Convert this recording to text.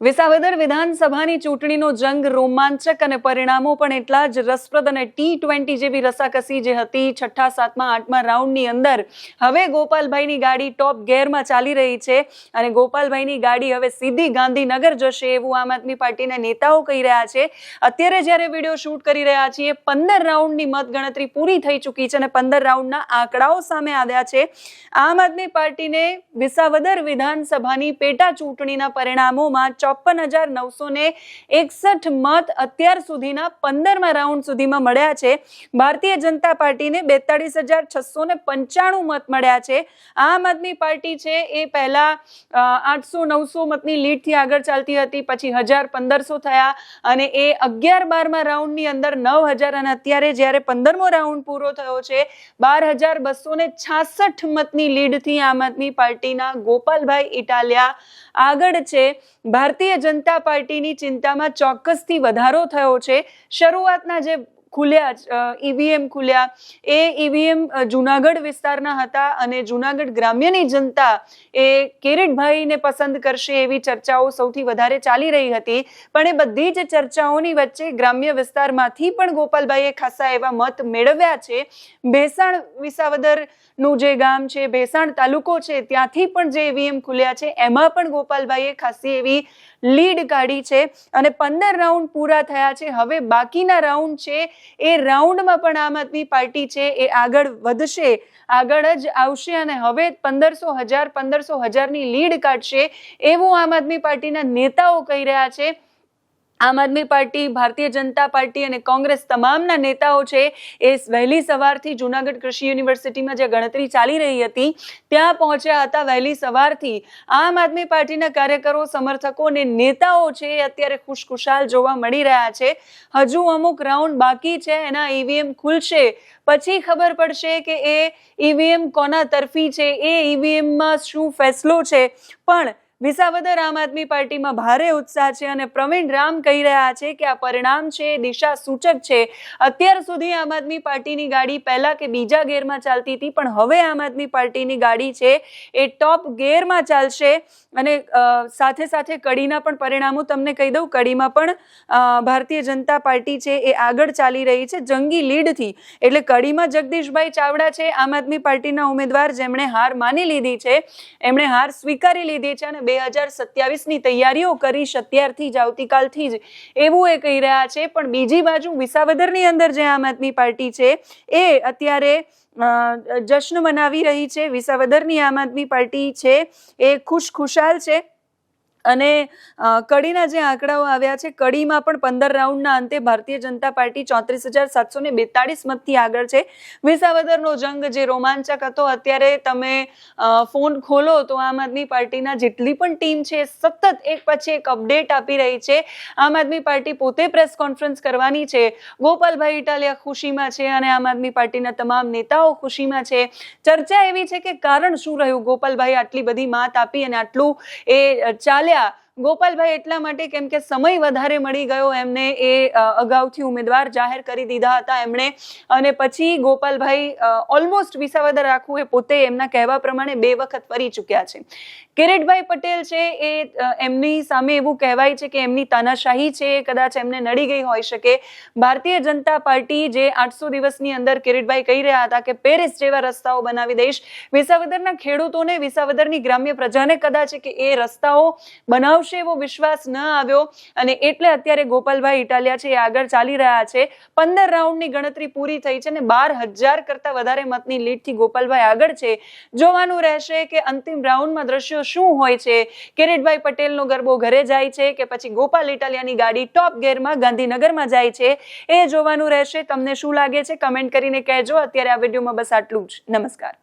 વિસાવદર વિધાનસભાની ચૂંટણીનો જંગ રોમાંચક અને પરિણામો પણ એટલા જ રસપ્રદ અને ટી ટ્વેન્ટી જેવી રસાકસી જે હતી, છઠ્ઠા, સાતમા, આઠમા રાઉન્ડની અંદર હવે ગોપાલભાઈની ગાડી ટોપ ગેરમાં ચાલી રહી છે અને ગોપાલભાઈની ગાડી હવે સીધી ગાંધીનગર જશે એવું આમ આદમી પાર્ટીના નેતાઓ કહી રહ્યા છે. અત્યારે જ્યારે વીડિયો શૂટ કરી રહ્યા છીએ, પંદર રાઉન્ડની મતગણતરી પૂરી થઈ ચૂકી છે અને પંદર રાઉન્ડના આંકડાઓ સામે આવ્યા છે. આમ આદમી પાર્ટીને વિસાવદર વિધાનસભાની પેટા ચૂંટણીના પરિણામોમાં ચોપન હજાર નવસો ને એકસઠ મત અત્યાર સુધીના પંદરમા રાઉન્ડ સુધીમાં મળ્યા છે. ભારતીય જનતા પાર્ટીને બેતાળીસ હજાર છસો ને પંચાણું મત મળ્યા છે. આમ આદમી પાર્ટી છે એ પહેલા આઠસો નવસો મતની લીડથી આગળ ચાલતી હતી, પછી હજાર પંદરસો થયા અને એ અગિયાર બારમા રાઉન્ડની અંદર નવ હજાર અને અત્યારે જ્યારે પંદરમો રાઉન્ડ પૂરો થયો છે, બાર હજાર બસો ને છાસઠ મતની લીડથી આમ આદમી પાર્ટીના ગોપાલભાઈ ઇટાલિયા આગળ છે. ભારતીય જનતા પાર્ટીની ચિંતામાં ચોક્કસથી વધારો થયો છે. શરૂઆતના જે ખુલ્યા ઈવીએમ ખુલ્યા. એ ઈવીએમ જુનાગઢ વિસ્તારના હતા અને જુનાગઢ ગ્રામ્યની જનતા એ કિરીટભાઈને પસંદ કરશે એવી ચર્ચાઓ સૌથી વધારે ચાલી રહી હતી. પણ એ બધી જ ચર્ચાઓની વચ્ચે ગ્રામ્ય વિસ્તારમાંથી પણ ગોપાલભાઈએ ખાસા એવા મત મેળવ્યા છે. ભેસાણ વિસાવદરનું જે ગામ છે, ભેસાણ તાલુકો છે, ત્યાંથી પણ જે ઈવીએમ ખુલ્યા છે, એમાં પણ ગોપાલભાઈએ ખાસી એવી લીડ કાઢી છે. અને પંદર રાઉન્ડ પૂરા થયા છે. હવે બાકીના રાઉન્ડ છે એ રાઉન્ડમાં પણ આમ આદમી પાર્ટી છે, એ આગળ વધશે, આગળ જ આવશે અને હવે પંદરસો હજાર, પંદરસો હજારની લીડ કાઢશે, એવું આમ આદમી પાર્ટીના નેતાઓ કહી રહ્યા છે. આમ આદમી પાર્ટી, ભારતીય જનતા પાર્ટી અને કોંગ્રેસ તમામના નેતાઓ છે એ વહેલી સવારથી જુનાગઢ કૃષિ યુનિવર્સિટીમાં જે ગણતરી ચાલી રહી હતી, ત્યાં પહોંચ્યા હતા વહેલી સવારથી. આમ આદમી પાર્ટીના કાર્યકરો, સમર્થકો અને નેતાઓ છે એ અત્યારે ખુશખુશાલ જોવા મળી રહ્યા છે. હજુ અમુક રાઉન્ડ બાકી છે, એના ઈવીએમ ખુલશે. પછી ખબર પડશે કે એ ઈવીએમ કોના તરફી છે, એ ઈવીએમમાં શું ફેસલો છે. પણ વિસાવદર આમ આદમી પાર્ટીમાં ભારે ઉત્સાહ છે અને પ્રવીણ રામ કહી રહ્યા છે કે આ પરિણામ છે દિશા સૂચક છે. અત્યાર સુધી આમ આદમી પાર્ટીની ગાડી પહેલા કે બીજા ગેરમાં ચાલતી હતી, પણ હવે આમ આદમી પાર્ટીની ગાડી છે, એ ટોપ ગેરમાં ચાલશે. અને સાથે સાથે કડીના પણ પરિણામો તમને કહી દઉં. કડીમાં પણ ભારતીય જનતા પાર્ટી છે, એ આગળ ચાલી રહી છે, જંગી લીડથી. એટલે કડીમાં જગદીશભાઈ ચાવડા છે, આમ આદમી પાર્ટીના ઉમેદવાર, જેમણે હાર માની લીધી છે, એમણે હાર સ્વીકારી લીધી છે અને બે હજાર સત્યાવીસની તૈયારીઓ કરીશ અત્યારથી જ, આવતીકાલથી જ એવું એ કહી રહ્યા છે. પણ બીજી બાજુ વિસાવદરની અંદર જે આમ આદમી પાર્ટી છે, એ અત્યારે જશ્ન મનાવી રહી છે. વિસાવદરની આમ આદમી પાર્ટી છે, એ ખુશ ખુશાલ છે. અને કડીના જે આંકડાઓ આવ્યા છે, કડીમાં પણ પંદર રાઉન્ડના અંતે ભારતીય જનતા પાર્ટી ચોત્રીસ હજાર સાતસો ને બેતાળીસ મતથી આગળ છે. વિસાવદરનો જંગ જે રોમાંચક હતો, અત્યારે તમે ફોન ખોલો તો આમ આદમી પાર્ટીના જેટલી પણ ટીમ છે, સતત એક પછી એક અપડેટ આપી રહી છે. આમ આદમી પાર્ટી પોતે પ્રેસ કોન્ફરન્સ કરવાની છે. ગોપાલભાઈ ઇટાલિયા ખુશીમાં છે અને આમ આદમી પાર્ટીના તમામ નેતાઓ ખુશીમાં છે. ચર્ચા એવી છે કે કારણ શું રહ્યું? ગોપાલભાઈ આટલી બધી માત આપી અને આટલું એ Olha, ગોપાલભાઈ, એટલા માટે કેમ કે સમય વધારે મળી ગયો, એમને એ અગાઉથી ઉમેદવાર જાહેર કરી દીધા હતા એમણે. અને પછી ગોપાલભાઈ ઓલમોસ્ટ વિસાવદર રાખવું એ પોતે એમના કહેવા પ્રમાણે બે વખત ફરી ચૂક્યા છે. કિરીટભાઈ પટેલ છે એ એમની સામે એવું કહેવાય છે કે એમની તાનાશાહી છે, કદાચ એમને નડી ગઈ હોઈ શકે. ભારતીય જનતા પાર્ટી જે આઠસો દિવસની અંદર કિરીટભાઈ કહી રહ્યા હતા કે પેરિસ જેવા રસ્તાઓ બનાવી દઈશ. વિસાવદરના ખેડૂતોને વિસાવદરની ગ્રામ્ય પ્રજાને કદાચ કે એ રસ્તાઓ બનાવશે આવશે એવો વિશ્વાસ ન આવ્યો અને એટલે અત્યારે ગોપાલભાઈ ઇટાલિયા છે એ આગળ ચાલી રહ્યા છે. પંદર રાઉન્ડની ગણતરી પૂરી થઈ છે અને બાર હજાર કરતા વધારે મતની લીડથી ગોપાલભાઈ આગળ છે. જોવાનું રહેશે કે અંતિમ રાઉન્ડમાં દ્રશ્યો શું હોય છે. કિરીટભાઈ પટેલનો ગરબો ઘરે જાય છે કે પછી ગોપાલ ઇટાલિયાની ગાડી ટોપ ગેરમાં ગાંધીનગરમાં જાય છે. એ જોવાનું રહેશે. તમને શું લાગે છે? કમેન્ટ કરીને કહેજો. અત્યારે આ વિડીયોમાં બસ આટલું જ. નમસ્કાર.